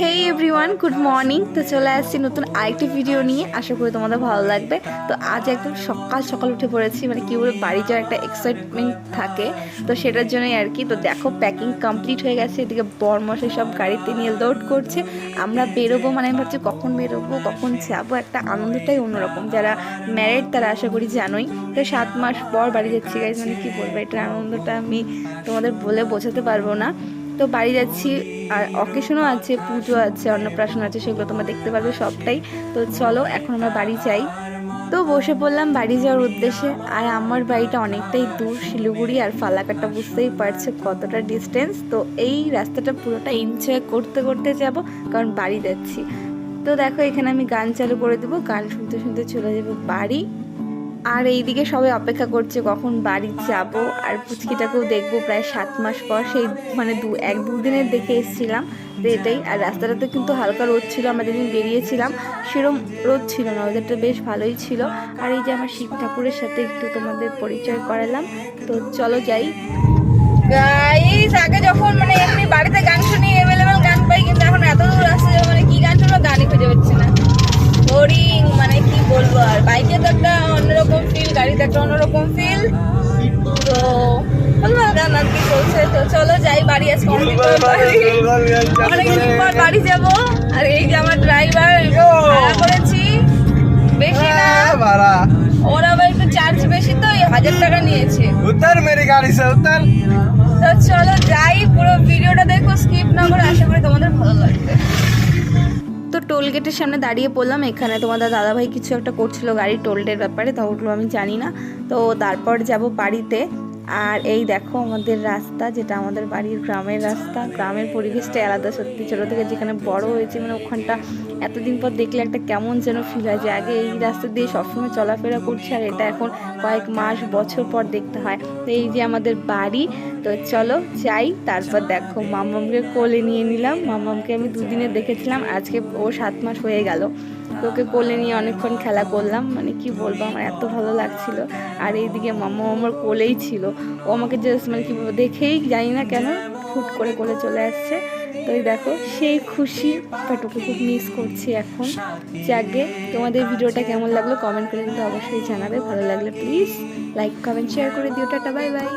হেই everyone good morning তো চলে আসছি নতুন আরেকটি ভিডিও নিয়ে। আশা করি তোমাদের ভালো লাগবে। তো আজ একদম সকাল সকাল উঠে পড়েছি। মানে কি বলে বাড়ি যাওয়ার একটা এক্সাইটমেন্ট থাকে। তো সেটার জন্যই আর কি। তো দেখো প্যাকিং কমপ্লিট হয়ে গেছে। এদিকে বরমশে সব গাড়িতে নিয়ে লোড করছে। আমরা বেরোবো মানে আমি ভাবছি কখন বেরোবো, কখন যাব? একটা আনন্দটাই অন্যরকম। যারা ম্যারেড তারা আশা করি জানোই। তো সাত মাস পর বাড়ি যাচ্ছি গাইজ মানে কি বলব, এটার আনন্দটা আমি তোমাদের বলে বোঝাতে পারব না। তো বাড়ি যাচ্ছি, আর অকেশনও আছে, পুজো আছে, অন্নপ্রাশন আছে, সেগুলো তোমরা দেখতে পারবে সবটাই। তো চলো, এখন আমরা বাড়ি যাই। তো বসে পড়লাম বাড়ি যাওয়ার উদ্দেশ্যে, আর আমার বাড়িটা অনেকটাই দূর, শিলিগুড়ি আর ফালাকাটা বুঝতেই পারছে কতটা ডিস্টেন্স তো এই রাস্তাটা পুরোটা এনজয় করতে করতে যাব, কারণ বাড়ি যাচ্ছি। তো দেখো, এখানে আমি গান চালু করে দেবো, গান শুনতে শুনতে চলে যাব বাড়ি। আর এইদিকে সবাই অপেক্ষা করছে কখন বাড়ি যাব। আর পুচকিটাকেও দেখব প্রায় সাত মাস পর। সেই মানে দু, এক দুদিনের দেখে এসেছিলাম তো এটাই। আর রাস্তাটাতে কিন্তু হালকা রোদ ছিল। আমরা যেদিন বেরিয়েছিলাম সেরম রোদ ছিল না। ওদেরটা বেশ ভালোই ছিল। আর এই যে আমার শিব ঠাকুরের সাথে একটু তোমাদের পরিচয় করালাম। তো চলো যাই। আগে যখন মানে এমনি বাড়িতে গান শুনি অ্যাভেলেবেল গান পাই, কিন্তু এখন এত দূর আসছে মানে কি গান শুনব, গানই খুঁজে পাচ্ছি না। বোরিং মানে কি বলব আর। বাইকে তো একটা অন্যরকম একটা অন্যরকম ফিল তো কি তো চলো যাই বাড়ি পর বাড়ি। যাব। আর এই যে আমার ড্রাইভার করেছি। বেশি না। চার্জ বেশি তো হাজার টাকা নিয়েছে। তো চলো যাই পুরো ভিডিওটা দেখো স্কিপ না করে আশা করি তোমাদের ভালো লাগে টোল গেটের সামনে দাঁড়িয়ে পড়লাম। এখানে তোমাদের দাদাভাই কিছু একটা করছিল গাড়ি টোলটের ব্যাপারে তো ওগুলো আমি জানি না। তো তারপর যাব বাড়িতে। আর এই দেখো আমাদের রাস্তা, যেটা আমাদের বাড়ির গ্রামের রাস্তা। গ্রামের পরিবেশটা আলাদা সত্যি। ছোটো থেকে যেখানে বড় হয়েছে মানে ওখানটা এতদিন পর দেখলে একটা কেমন যেন ফিল হয় যে আগে এই রাস্তা দিয়ে সবসময় চলাফেরা করছে, আর এটা এখন কয়েক মাস, বছর পর দেখতে হয়। তো এই যে আমাদের বাড়ি, তো চলো যাই, তারপর দেখো মামামকে কোলে নিয়ে নিলাম। মামামকে আমি দুদিনে দেখেছিলাম, আজকে ও সাত মাস হয়ে গেল। তো ওকে কোলে নিয়ে অনেকক্ষণ খেলা করলাম। মানে কি বলব, আমার এত ভালো লাগছিল। আর এইদিকে মামা আমার কোলেই ছিল। ও আমাকে জাস্ট মানে কি বলব, দেখেই জানি না কেন হুট করে কোলে চলে আসছে। তো এই দেখো, সেই খুশি। বাট খুব মিস করছি এখন। যাকে, তোমাদের ভিডিওটা কেমন লাগল কমেন্ট করে কিন্তু অবশ্যই জানাবে। ভালো লাগলে প্লিজ লাইক কমেন্ট শেয়ার করে দিও। Tata bye bye